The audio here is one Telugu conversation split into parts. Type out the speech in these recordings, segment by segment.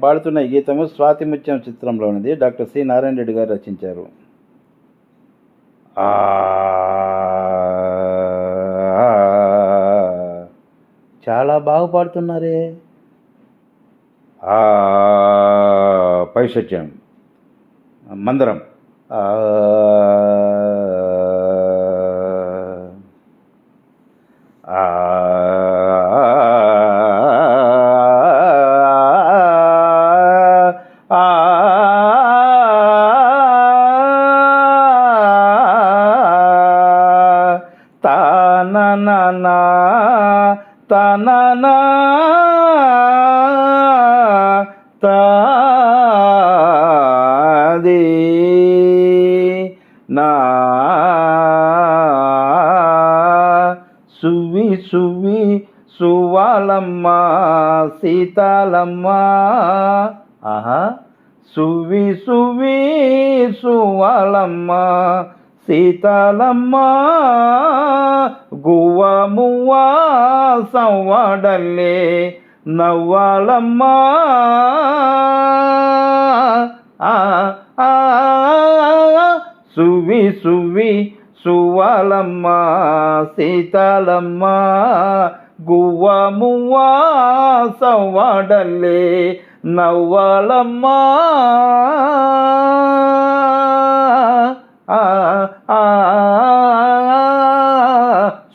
పాడుతున్న గీతము స్వాతిముత్యం చిత్రంలోనిది డాక్టర్ సి నారాయణ రెడ్డి గారు రచించారు. చాలా బాగా పాడుతున్నారే. ఆ పైశత్యం మందరం. తాననా తననా తాది నా సువి సువి సువాలమ్మ సీతాలమ్మ ఆహా సువి సువి సువాలమ్మ సీతాలమ్మ గువ్వ మువ్వ సవ్వాడల్లే నవ్వాలమ్మ. సువి సువి సువాలమ్మ సీతాలమ్మ గువ్వ మువ్వ సవ్వాడల్లే నవ్వాలమ్మ.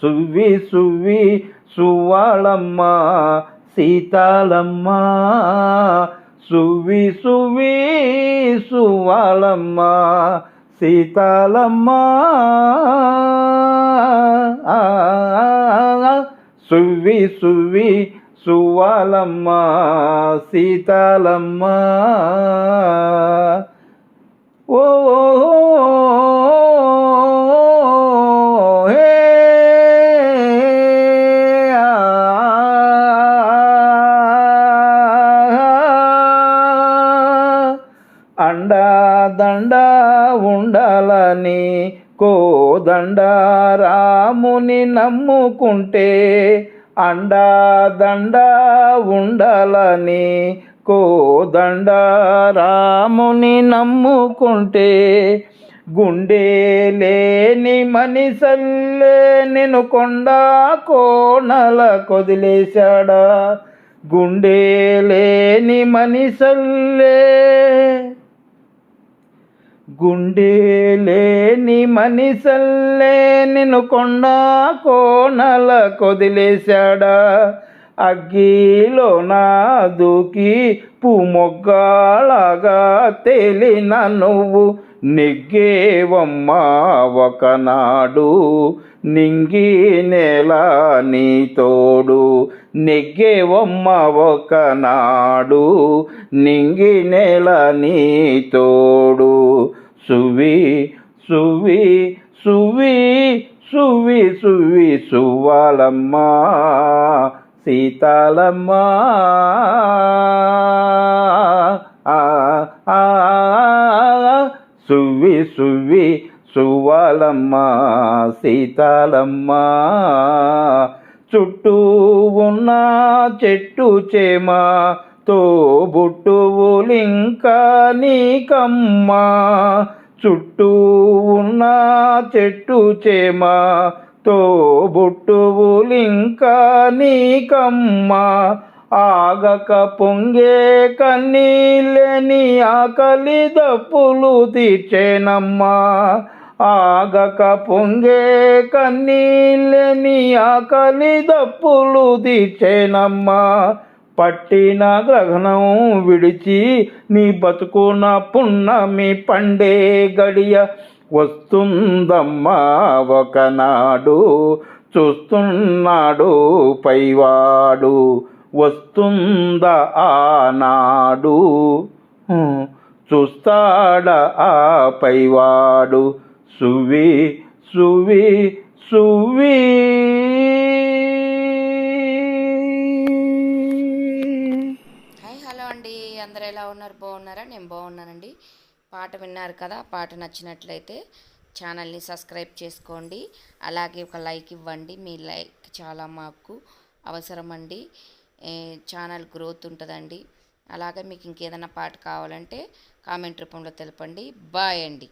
సువ్వి సువ్వి సువి సువాళమ్మ సీతాలమ్మ. సువ్వి సువ్వి సువాళమ్మ సీతాలమ్మ. సువ్వి సువ్వి సువి సీతాలమ్మ. ఓ. అండా దండ ఉండాలని కోదండ రాముని నమ్ముకుంటే అండా దండ ఉండాలని కోదండ రాముని నమ్ముకుంటే గుండె లేని మనిసల్లే నేను కొండ కోణల కొదిలేశాడా? గుండె లేని మనిసల్లే గుండె లేని మనిసల్లే నిన్ను కొండ కోణల కొదిలేశాడా? అగ్గిలో నా దూకి పుమొగ్గాలాగా తేలిన నువ్వు నెగ్గేవమ్మా ఒకనాడు. నింగి నేల నీ తోడు నెగ్గేవమ్మ ఒకనాడు. నింగి నేల నీ తోడు. సువి సువి సువి సువి సువి సువ్వాలమ్మ సీతాలమ్మ. ఆ, ఆ, సువి సువి సువ్వాలమ్మ సీతాలమ్మ. చుట్టూ ఉన్న చెట్టు చేమా తోబుట్టువులింకా నీకమ్మా. చుట్టూ ఉన్న చెట్టు చేమ తోబుట్టువులింకా నీకమ్మా. ఆగక పొంగే కన్నీళ్ళని ఆకలి దప్పులు తీర్చేనమ్మా. ఆగక పొంగే కన్నీళ్ళని ఆకలి దప్పులు తీర్చేనమ్మా. పట్టిన గ్రహణం విడిచి నీ బతుకున పున్నమి పండే గడియ వస్తుందమ్మా ఒకనాడు. చూస్తున్నాడు పైవాడు వస్తుందా ఆనాడు చూస్తాడ చూస్తాడా ఆ పైవాడు. సువి సువి సువీ. బాగున్నారా? నేను బాగున్నానండి. పాట విన్నారు కదా పాట నచ్చినట్లయితే ఛానల్ని సబ్స్క్రైబ్ చేసుకోండి. అలాగే ఒక లైక్ ఇవ్వండి. మీ లైక్ చాలా మాకు అవసరం అండి ఛానల్ గ్రోత్ ఉంటుందండి. అలాగే మీకు ఇంకేదైనా పాట కావాలంటే కామెంట్ రూపంలో తెలపండి. బాయ్ అండి.